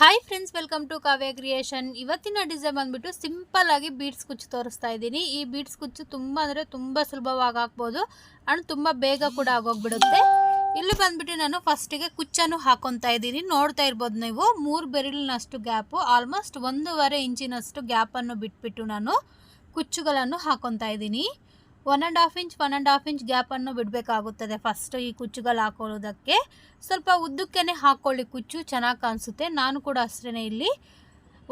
Hi friends welcome to Kavya creation ಇವತ್ತಿನ design ಬಂದ್ಬಿಟ್ಟು simple ಆಗಿ ಬೀಡ್ಸ್ ಕುಚ್ಚು ತೋರಿಸ್ತಾ ಇದ್ದೀನಿ. ಈ ಬೀಡ್ಸ್ ಕುಚ್ಚು ತುಂಬ ಅಂದರೆ ತುಂಬ ಸುಲಭವಾಗಿ ಹಾಕ್ಬೋದು. ಆ್ಯಂಡ್ ತುಂಬ ಬೇಗ ಕೂಡ ಆಗೋಗ್ಬಿಡುತ್ತೆ. ಇಲ್ಲಿ ಬಂದ್ಬಿಟ್ಟು ನಾನು ಫಸ್ಟಿಗೆ ಕುಚ್ಚನ್ನು ಹಾಕೊತಾ ಇದ್ದೀನಿ. ನೋಡ್ತಾ ಇರ್ಬೋದು ನೀವು. ಮೂರು ಬೆರಳಿನಷ್ಟು ಗ್ಯಾಪು ಆಲ್ಮೋಸ್ಟ್ ಒಂದೂವರೆ ಇಂಚಿನಷ್ಟು ಗ್ಯಾಪನ್ನು ಬಿಟ್ಬಿಟ್ಟು ನಾನು ಕುಚ್ಚುಗಳನ್ನು ಹಾಕೊತಾ ಇದ್ದೀನಿ. One and half inch one and half inch ಗ್ಯಾಪನ್ನು ಬಿಡಬೇಕಾಗುತ್ತದೆ. ಫಸ್ಟ್ ಈ ಕುಚ್ಚುಗಳು ಹಾಕೊಳ್ಳೋದಕ್ಕೆ. ಸ್ವಲ್ಪ ಉದ್ದಕ್ಕೇ ಹಾಕ್ಕೊಳ್ಳಿ ಕುಚ್ಚು, ಚೆನ್ನಾಗಿ ಕಾಣಿಸುತ್ತೆ. ನಾನು ಕೂಡ ಅಷ್ಟೇ ಇಲ್ಲಿ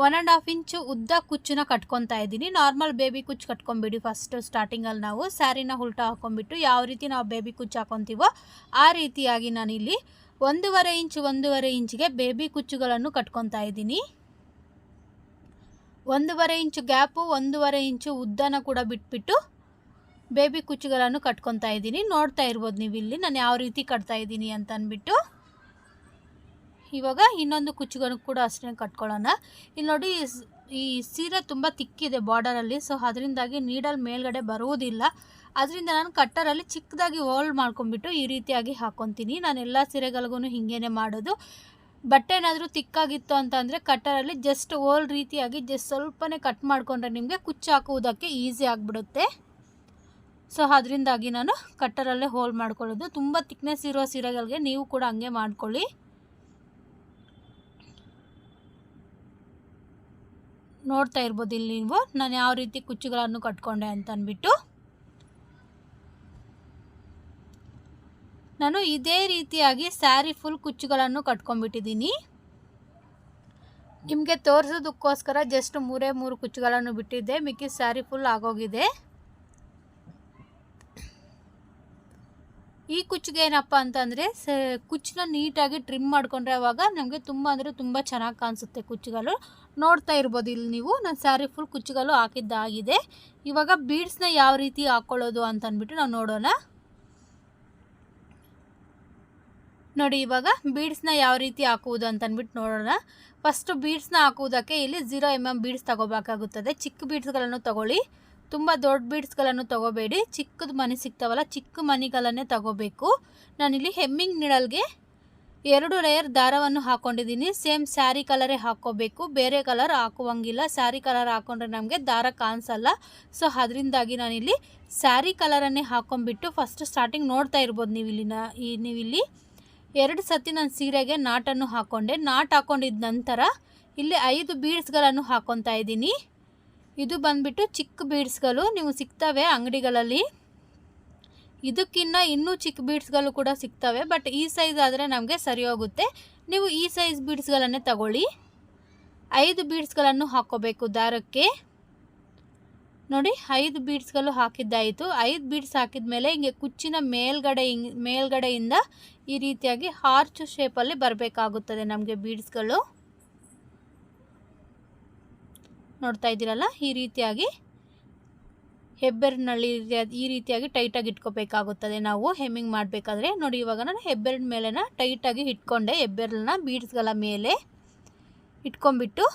ಒನ್ ಆ್ಯಂಡ್ ಹಾಫ್ ಇಂಚು ಉದ್ದ ಕುಚ್ಚನ್ನ ಕಟ್ಕೊತಾ ಇದ್ದೀನಿ. ನಾರ್ಮಲ್ ಬೇಬಿ ಕುಚ್ಚು ಕಟ್ಕೊಂಬಿಡಿ. ಫಸ್ಟ್ ಸ್ಟಾರ್ಟಿಂಗಲ್ಲಿ ನಾವು ಸ್ಯಾರಿನ ಉಲ್ಟಾ ಹಾಕೊಂಡ್ಬಿಟ್ಟು ಯಾವ ರೀತಿ ನಾವು ಬೇಬಿ ಕುಚ್ಚು ಹಾಕೊತೀವೋ ಆ ರೀತಿಯಾಗಿ ನಾನಿಲ್ಲಿ ಒಂದೂವರೆ ಇಂಚ್ ಒಂದೂವರೆ ಇಂಚಿಗೆ ಬೇಬಿ ಕುಚ್ಚುಗಳನ್ನು ಕಟ್ಕೊತಾ ಇದ್ದೀನಿ. ಒಂದೂವರೆ ಇಂಚು ಗ್ಯಾಪು ಒಂದೂವರೆ ಇಂಚು ಉದ್ದನ ಕೂಡ ಬಿಟ್ಬಿಟ್ಟು ಬೇಬಿ ಕುಚ್ಚುಗಳನ್ನು ಕಟ್ಕೊತಾ ಇದ್ದೀನಿ. ನೋಡ್ತಾ ಇರ್ಬೋದು ನೀವು ಇಲ್ಲಿ ನಾನು ಯಾವ ರೀತಿ ಕಟ್ತಾ ಇದ್ದೀನಿ ಅಂತ ಅಂದ್ಬಿಟ್ಟು. ಇವಾಗ ಇನ್ನೊಂದು ಕುಚ್ಚುಗಳನ್ನು ಕೂಡ ಅಷ್ಟೇ ಕಟ್ಕೊಳ್ಳೋಣ. ಇಲ್ಲಿ ನೋಡಿ, ಈ ಸೀರೆ ತುಂಬ ತಿಕ್ಕಿದೆ ಬಾರ್ಡರಲ್ಲಿ ಸೊ ಅದರಿಂದಾಗಿ ನೀಡಲ್ ಮೇಲ್ಗಡೆ ಬರುವುದಿಲ್ಲ. ಅದರಿಂದ ನಾನು ಕಟ್ಟರಲ್ಲಿ ಚಿಕ್ಕದಾಗಿ ಹೋಲ್ಡ್ ಮಾಡ್ಕೊಂಡ್ಬಿಟ್ಟು ಈ ರೀತಿಯಾಗಿ ಹಾಕ್ಕೊತೀನಿ ನಾನು ಎಲ್ಲ ಸೀರೆಗಳಿಗೂ ಹೀಗೇನೆ ಮಾಡೋದು. ಬಟ್ಟೆ ಏನಾದರೂ ತಿಕ್ಕಾಗಿತ್ತು ಅಂತಂದರೆ ಕಟ್ಟರಲ್ಲಿ ಜಸ್ಟ್ ಹೋಲ್ ರೀತಿಯಾಗಿ ಜಸ್ಟ್ ಸ್ವಲ್ಪನೇ ಕಟ್ ಮಾಡಿಕೊಂಡ್ರೆ ನಿಮಗೆ ಕುಚ್ಚು ಹಾಕುವುದಕ್ಕೆ ಈಸಿ ಆಗಿಬಿಡುತ್ತೆ. ಸೊ ಅದರಿಂದಾಗಿ ನಾನು ಕಟ್ಟರಲ್ಲೇ ಹೋಲ್ ಮಾಡ್ಕೊಳ್ಳೋದು. ತುಂಬ ತಿಕ್ನೆಸ್ ಇರೋ ಸೀರೆಗಳಿಗೆ ನೀವು ಕೂಡ ಹಂಗೆ ಮಾಡ್ಕೊಳ್ಳಿ. ನೋಡ್ತಾ ಇರ್ಬೋದು ಇಲ್ಲಿ ನೀವು, ನಾನು ಯಾವ ರೀತಿ ಕುಚ್ಚುಗಳನ್ನು ಕಟ್ಕೊಂಡೆ ಅಂತ ಅಂದ್ಬಿಟ್ಟು. ನಾನು ಇದೇ ರೀತಿಯಾಗಿ ಸ್ಯಾರಿ ಫುಲ್ ಕುಚ್ಚುಗಳನ್ನು ಕಟ್ಕೊಂಡ್ಬಿಟ್ಟಿದ್ದೀನಿ. ನಿಮಗೆ ತೋರಿಸೋದಕ್ಕೋಸ್ಕರ ಜಸ್ಟ್ ಮೂರೇ ಮೂರು ಕುಚ್ಚುಗಳನ್ನು ಬಿಟ್ಟಿದ್ದೆ ಮಿಕ್ಕಿ ಸ್ಯಾರಿ ಫುಲ್ ಆಗೋಗಿದೆ. ಈ ಕುಚ್ಚಿಗೆ ಏನಪ್ಪ ಅಂತಂದರೆ ಸ ಕುಚ್ಚನ್ನ ನೀಟಾಗಿ ಟ್ರಿಮ್ ಮಾಡ್ಕೊಂಡ್ರೆ ಅವಾಗ ನಮಗೆ ತುಂಬ ಅಂದರೆ ತುಂಬ ಚೆನ್ನಾಗಿ ಕಾಣಿಸುತ್ತೆ ಕುಚ್ಚುಗಳು. ನೋಡ್ತಾ ಇರ್ಬೋದು ಇಲ್ಲಿ ನೀವು. ನಾನು ಸ್ಯಾರಿ ಫುಲ್ ಕುಚ್ಚುಗಳು ಹಾಕಿದ್ದಾಗಿದೆ. ಇವಾಗ ಬೀಡ್ಸ್ನ ಯಾವ ರೀತಿ ಹಾಕ್ಕೊಳ್ಳೋದು ಅಂತ ಅಂದ್ಬಿಟ್ಟು ನಾವು ನೋಡೋಣ. ನೋಡಿ, ಇವಾಗ ಬೀಡ್ಸ್ನ ಯಾವ ರೀತಿ ಹಾಕುವುದು ಅಂತ ಅಂದ್ಬಿಟ್ಟು ನೋಡೋಣ. ಫಸ್ಟು ಬೀಡ್ಸ್ನ ಹಾಕುವುದಕ್ಕೆ ಇಲ್ಲಿ ಝೀರೋ ಎಂ ಎಂ ಬೀಡ್ಸ್ ತಗೋಬೇಕಾಗುತ್ತದೆ. ಚಿಕ್ಕ ಬೀಡ್ಸ್ಗಳನ್ನು ತಗೊಳ್ಳಿ. ತುಂಬ ದೊಡ್ಡ ಬೀಡ್ಸ್ಗಳನ್ನು ತಗೋಬೇಡಿ. ಚಿಕ್ಕದ ಮನೆ ಸಿಗ್ತಾವಲ್ಲ, ಚಿಕ್ಕ ಮನಿಗಳನ್ನೇ ತಗೋಬೇಕು. ನಾನಿಲ್ಲಿ ಹೆಮ್ಮಿಂಗ್ ನಿಡಲ್ಗೆ ಎರಡು ಲೇಯರ್ ದಾರವನ್ನು ಹಾಕ್ಕೊಂಡಿದ್ದೀನಿ ಸೇಮ್ ಸ್ಯಾರಿ ಕಲರೇ ಹಾಕ್ಕೋಬೇಕು ಬೇರೆ ಕಲರ್ ಹಾಕುವಂಗಿಲ್ಲ. ಸ್ಯಾರಿ ಕಲರ್ ಹಾಕೊಂಡ್ರೆ ನಮಗೆ ದಾರ ಕಾಣಿಸಲ್ಲ. ಸೊ, ಅದರಿಂದಾಗಿ ನಾನಿಲ್ಲಿ ಸ್ಯಾರಿ ಕಲರನ್ನೇ ಹಾಕೊಂಡ್ಬಿಟ್ಟು ಫಸ್ಟ್ ಸ್ಟಾರ್ಟಿಂಗ್ ನೋಡ್ತಾ ಇರ್ಬೋದು ನೀವು ಇಲ್ಲಿನ ಈ ನೀವಿಲ್ಲಿ. ಎರಡು ಸತಿ ನಾನು ಸೀರೆಗೆ ನಾಟನ್ನು ಹಾಕ್ಕೊಂಡೆ ನಾಟ್ ಹಾಕ್ಕೊಂಡಿದ್ದ ನಂತರ ಇಲ್ಲಿ ಐದು ಬೀಡ್ಸ್ಗಳನ್ನು ಹಾಕ್ಕೊತಾ ಇದ್ದೀನಿ. ಇದು ಬಂದ್ಬಿಟ್ಟು ಚಿಕ್ಕ ಬೀಡ್ಸ್ಗಳು ನೀವು ಸಿಗ್ತವೆ ಅಂಗಡಿಗಳಲ್ಲಿ. ಇದಕ್ಕಿನ್ನ ಇನ್ನೂ ಚಿಕ್ಕ ಬೀಡ್ಸ್ಗಳು ಕೂಡ ಸಿಗ್ತವೆ, ಬಟ್ ಈ ಸೈಜ್ ಆದರೆ ನಮಗೆ ಸರಿ ಹೋಗುತ್ತೆ. ನೀವು ಈ ಸೈಜ್ ಬೀಡ್ಸ್ಗಳನ್ನೇ ತಗೊಳ್ಳಿ. ಐದು ಬೀಡ್ಸ್ಗಳನ್ನು ಹಾಕ್ಕೋಬೇಕು ದಾರಕ್ಕೆ. ನೋಡಿ, ಐದು ಬೀಡ್ಸ್ಗಳು ಹಾಕಿದ್ದಾಯಿತು. ಐದು ಬೀಡ್ಸ್ ಹಾಕಿದ ಮೇಲೆ ಹಿಂಗೆ ಕುಚ್ಚಿನ ಮೇಲ್ಗಡೆ ಹಿಂಗ್, ಮೇಲ್ಗಡೆಯಿಂದ ಈ ರೀತಿಯಾಗಿ ಹಾರ್ಚು ಶೇಪಲ್ಲಿ ಬರಬೇಕಾಗುತ್ತದೆ ನಮಗೆ ಬೀಡ್ಸ್ಗಳು. ನೋಡ್ತಾ ಇದ್ದೀರಲ್ಲ? ಈ ರೀತಿಯಾಗಿ ಹೆಬ್ಬೆರಳಿನಲ್ಲಿ ಈ ರೀತಿಯಾಗಿ ಟೈಟಾಗಿ ಇಟ್ಕೋಬೇಕಾಗುತ್ತದೆ. ನಾವು ಹೆಮ್ಮಿಂಗ್ ಮಾಡಬೇಕಾದ್ರೆ ನೋಡಿ, ಇವಾಗ ನಾನು ಹೆಬ್ಬೆರಳ ಮೇಲೆನ ಟೈಟಾಗಿ ಇಟ್ಕೊಂಡೆ. ಹೆಬ್ಬೆರಳನ್ನ ಬೀಡ್ಸ್ಗಳ ಮೇಲೆ ಇಟ್ಕೊಂಡ್ಬಿಟ್ಟು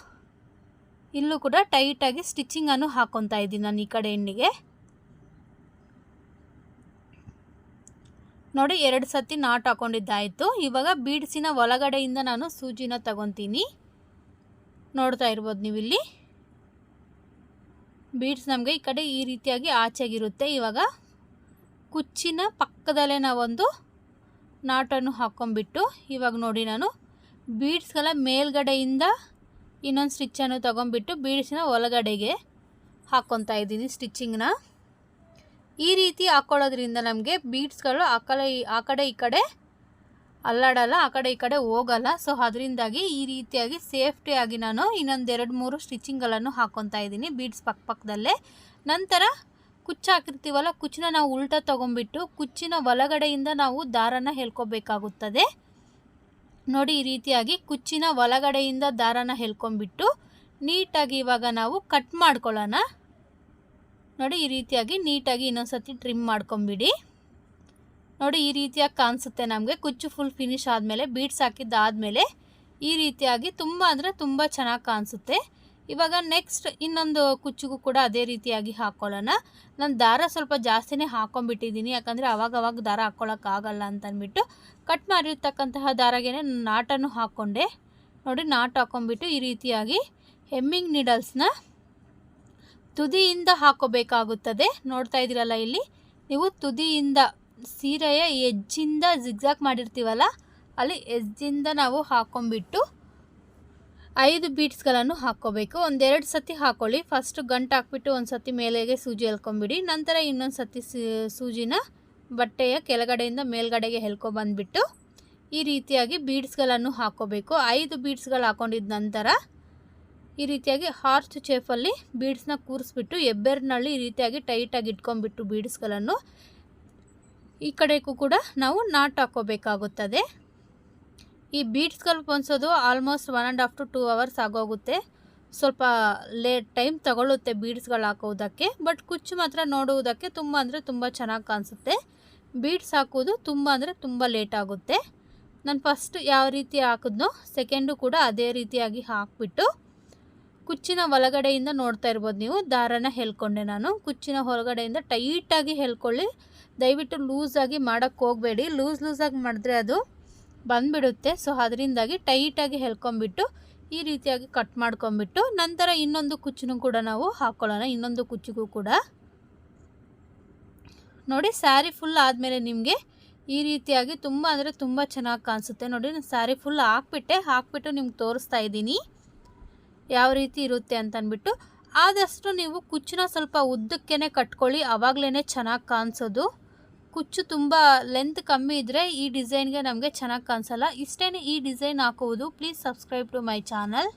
ಇಲ್ಲೂ ಕೂಡ ಟೈಟಾಗಿ ಸ್ಟಿಚಿಂಗನ್ನು ಹಾಕೊತಾ ಇದ್ದೀನಿ ನಾನು ಈ ಕಡೆ ಹೆಣ್ಣಿಗೆ. ನೋಡಿ, ಎರಡು ಸತಿ ನಾಟ್ ಹಾಕೊಂಡಿದ್ದಾಯಿತು. ಇವಾಗ ಬೀಡ್ಸಿನ ಒಳಗಡೆಯಿಂದ ನಾನು ಸೂಜಿನ ತಗೊತೀನಿ. ನೋಡ್ತಾ ಇರ್ಬೋದು ನೀವಿಲ್ಲಿ. ಬೀಡ್ಸ್ ನಮಗೆ ಈ ಕಡೆ ಈ ರೀತಿಯಾಗಿ ಆಚೆಗಿರುತ್ತೆ. ಇವಾಗ ಕುಚ್ಚಿನ ಪಕ್ಕದಲ್ಲೇ ನಾವೊಂದು ನಾಟನ್ನು ಹಾಕ್ಕೊಂಬಿಟ್ಟು ಇವಾಗ ನೋಡಿ ನಾನು, ಬೀಡ್ಸ್ಗಳ ಮೇಲ್ಗಡೆಯಿಂದ ಇನ್ನೊಂದು ಸ್ಟಿಚ್ಚನ್ನು ತೊಗೊಂಬಿಟ್ಟು ಬೀಡ್ಸಿನ ಒಳಗಡೆಗೆ ಹಾಕ್ಕೊತಾ ಇದ್ದೀನಿ ಸ್ಟಿಚ್ಚಿಂಗ್ನ. ಈ ರೀತಿ ಹಾಕ್ಕೊಳ್ಳೋದ್ರಿಂದ ನಮಗೆ ಬೀಡ್ಸ್ಗಳು ಆ ಆ ಕಡೆ ಈ ಕಡೆ ಅಲ್ಲಾಡಲ್ಲ, ಆ ಕಡೆ ಈ ಕಡೆ ಹೋಗಲ್ಲ. ಸೊ ಅದರಿಂದಾಗಿ ಈ ರೀತಿಯಾಗಿ ಸೇಫ್ಟಿಯಾಗಿ ನಾನು ಇನ್ನೊಂದು ಎರಡು, ಮೂರು ಸ್ಟಿಚಿಂಗ್ಗಳನ್ನು ಹಾಕ್ಕೊತಾ ಇದ್ದೀನಿ ಬೀಡ್ಸ್ ಪಕ್ಕ ಪಕ್ಕದಲ್ಲೇ ನಂತರ ಕುಚ್ಚು ಹಾಕಿರ್ತೀವಲ್ಲ ಕುಚ್ಚನ ನಾವು ಉಲ್ಟ ತೊಗೊಂಬಿಟ್ಟು ಕುಚ್ಚಿನ ಒಳಗಡೆಯಿಂದ ನಾವು ದಾರನ ಹೇಳ್ಕೊಬೇಕಾಗುತ್ತದೆ. ನೋಡಿ, ಈ ರೀತಿಯಾಗಿ ಕುಚ್ಚಿನ ಒಳಗಡೆಯಿಂದ ದಾರನ ಹೇಳ್ಕೊಂಬಿಟ್ಟು ನೀಟಾಗಿ ಇವಾಗ ನಾವು ಕಟ್ ಮಾಡ್ಕೊಳ್ಳೋಣ. ನೋಡಿ, ಈ ರೀತಿಯಾಗಿ ನೀಟಾಗಿ ಇನ್ನೊಂದ್ಸತಿ ಟ್ರಿಮ್ ಮಾಡ್ಕೊಂಬಿಡಿ. ನೋಡಿ ಈ ರೀತಿಯಾಗಿ ಕಾಣಿಸುತ್ತೆ ನಮಗೆ. ಕುಚ್ಚು ಫುಲ್ ಫಿನಿಶ್ ಆದಮೇಲೆ ಬೀಡ್ಸ್ ಹಾಕಿದ್ದಾದಮೇಲೆ ಈ ರೀತಿಯಾಗಿ ತುಂಬ ಅಂದರೆ ತುಂಬ ಚೆನ್ನಾಗಿ ಕಾಣಿಸುತ್ತೆ. ಇವಾಗ ನೆಕ್ಸ್ಟ್ ಇನ್ನೊಂದು ಕುಚ್ಚಿಗೂ ಕೂಡ ಅದೇ ರೀತಿಯಾಗಿ ಹಾಕ್ಕೊಳ್ಳೋಣ ನಾನು ದಾರ ಸ್ವಲ್ಪ ಜಾಸ್ತಿನೇ ಹಾಕೊಂಡ್ಬಿಟ್ಟಿದ್ದೀನಿ. ಯಾಕಂದರೆ ಅವಾಗವಾಗ ಅವಾಗ ದಾರ ಹಾಕ್ಕೊಳ್ಳೋಕ್ಕಾಗಲ್ಲ ಅಂತ ಅಂದ್ಬಿಟ್ಟು ಕಟ್ ಮಾಡಿರ್ತಕ್ಕಂತಹ ದಾರಾಗೇನೆ ನಾಟನ್ನು ಹಾಕ್ಕೊಂಡೆ ನೋಡಿ ನಾಟ್ ಹಾಕೊಂಡ್ಬಿಟ್ಟು ಈ ರೀತಿಯಾಗಿ ಹೆಮ್ಮಿಂಗ್ ನೀಡಲ್ಸ್ನ ತುದಿಯಿಂದ ಹಾಕೋಬೇಕಾಗುತ್ತದೆ. ನೋಡ್ತಾ ಇದ್ದೀರಲ್ಲ ಇಲ್ಲಿ? ನೀವು ತುದಿಯಿಂದ ಸೀರೆಯ ಎಜ್ಜಿಂದ ಜಿಗ್ಜಾಕ್ ಮಾಡಿರ್ತೀವಲ್ಲ, ಅಲ್ಲಿ ಎಜ್ಜಿಂದ ನಾವು ಹಾಕೊಂಡ್ಬಿಟ್ಟು ಐದು ಬೀಟ್ಸ್ಗಳನ್ನು ಹಾಕ್ಕೋಬೇಕು. ಒಂದೆರಡು ಸತಿ ಹಾಕ್ಕೊಳ್ಳಿ ಫಸ್ಟ್ ಗಂಟು ಹಾಕ್ಬಿಟ್ಟು ಒಂದು ಸತಿ ಮೇಲೆಗೆ ಸೂಜಿ ಎಲ್ಕೊಂಬಿಡಿ ನಂತರ ಇನ್ನೊಂದು ಸತಿ ಸೂಜಿನ ಬಟ್ಟೆಯ ಕೆಳಗಡೆಯಿಂದ ಮೇಲ್ಗಡೆಗೆ ಎಳ್ಕೊಬಂದ್ಬಿಟ್ಟು ಈ ರೀತಿಯಾಗಿ ಬೀಡ್ಸ್ಗಳನ್ನು ಹಾಕ್ಕೋಬೇಕು. ಐದು ಬೀಡ್ಸ್ಗಳು ಹಾಕೊಂಡಿದ ನಂತರ ಈ ರೀತಿಯಾಗಿ ಹಾರ್ಚ್ ಚೇಫಲ್ಲಿ ಬೀಡ್ಸ್ನ ಕೂರಿಸ್ಬಿಟ್ಟು, ಎಬ್ಬೆರ್ನಲ್ಲಿ ಈ ರೀತಿಯಾಗಿ ಟೈಟಾಗಿ ಇಟ್ಕೊಂಡ್ಬಿಟ್ಟು ಬೀಡ್ಸ್ಗಳನ್ನು ಈ ಕಡೆಗೂ ಕೂಡ ನಾವು ನಾಟ್ ಹಾಕೋಬೇಕಾಗುತ್ತದೆ. ಈ ಬೀಡ್ಸ್ಗಳು ಹೊಂದ್ಸೋದು almost one and half to two hours ಆಗೋಗುತ್ತೆ. ಸ್ವಲ್ಪ ಲೇಟ್ ಟೈಮ್ ತಗೊಳ್ಳುತ್ತೆ ಬೀಡ್ಸ್ಗಳು ಹಾಕೋದಕ್ಕೆ ಬಟ್ ಕುಚ್ಚು ಮಾತ್ರ ನೋಡುವುದಕ್ಕೆ ತುಂಬ ಅಂದರೆ ತುಂಬ ಚೆನ್ನಾಗಿ ಕಾಣಿಸುತ್ತೆ. ಬೀಡ್ಸ್ ಹಾಕೋದು ತುಂಬ ಅಂದರೆ ತುಂಬ ಲೇಟ್ ಆಗುತ್ತೆ. ನಾನು ಫಸ್ಟ್ ಯಾವ ರೀತಿ ಹಾಕಿದ್ನೋ ಸೆಕೆಂಡು ಕೂಡ ಅದೇ ರೀತಿಯಾಗಿ ಹಾಕ್ಬಿಟ್ಟು ಕುಚ್ಚಿನ ಒಳಗಡೆಯಿಂದ ನೋಡ್ತಾ ಇರ್ಬೋದು ನೀವು. ದಾರನ ಹೇಳ್ಕೊಂಡೆ ನಾನು. ಕುಚ್ಚಿನ ಹೊರಗಡೆಯಿಂದ ಟೈಟಾಗಿ ಹೇಳ್ಕೊಳ್ಳಿ. ದಯವಿಟ್ಟು ಲೂಸಾಗಿ ಮಾಡೋಕ್ಕೆ ಹೋಗಬೇಡಿ. ಲೂಸ್ ಲೂಸಾಗಿ ಮಾಡಿದ್ರೆ ಅದು ಬಂದುಬಿಡುತ್ತೆ. ಸೊ ಅದರಿಂದಾಗಿ ಟೈಟಾಗಿ ಹೇಳ್ಕೊಂಬಿಟ್ಟು ಈ ರೀತಿಯಾಗಿ ಕಟ್ ಮಾಡ್ಕೊಂಬಿಟ್ಟು ನಂತರ ಇನ್ನೊಂದು ಕುಚ್ಚನ್ನು ಕೂಡ ನಾವು ಹಾಕ್ಕೊಳ್ಳೋಣ ಇನ್ನೊಂದು ಕುಚ್ಚಿಗೂ ಕೂಡ. ನೋಡಿ ಸ್ಯಾರಿ ಫುಲ್ ಆದಮೇಲೆ ನಿಮಗೆ ಈ ರೀತಿಯಾಗಿ ತುಂಬ ಅಂದರೆ ತುಂಬ ಚೆನ್ನಾಗಿ ಕಾಣಿಸುತ್ತೆ. ನೋಡಿ, ನಾನು ಸ್ಯಾರಿ ಫುಲ್ ಹಾಕ್ಬಿಟ್ಟೆ. ಹಾಕ್ಬಿಟ್ಟು ನಿಮ್ಗೆ ತೋರಿಸ್ತಾ ಇದ್ದೀನಿ. ಯಾವ ರೀತಿ ಇರುತ್ತೆ ಅಂತ ಅಂದ್ಬಿಟ್ಟು ಆದಷ್ಟು ನೀವು ಕುಚ್ಚನ್ನ ಸ್ವಲ್ಪ ಉದ್ದಕ್ಕೇ ಕಟ್ಕೊಳ್ಳಿ. ಆವಾಗಲೇ ಚೆನ್ನಾಗಿ ಕಾಣಿಸೋದು. ಕುಚ್ಚು ತುಂಬ ಲೆಂತ್ ಕಮ್ಮಿ ಇದ್ದರೆ ಈ ಡಿಸೈನ್ಗೆ ನಮಗೆ ಚೆನ್ನಾಗಿ ಕಾಣಿಸಲ್ಲ. ಇಷ್ಟೇ ಈ ಡಿಸೈನ್ ಹಾಕುವುದು please subscribe to my channel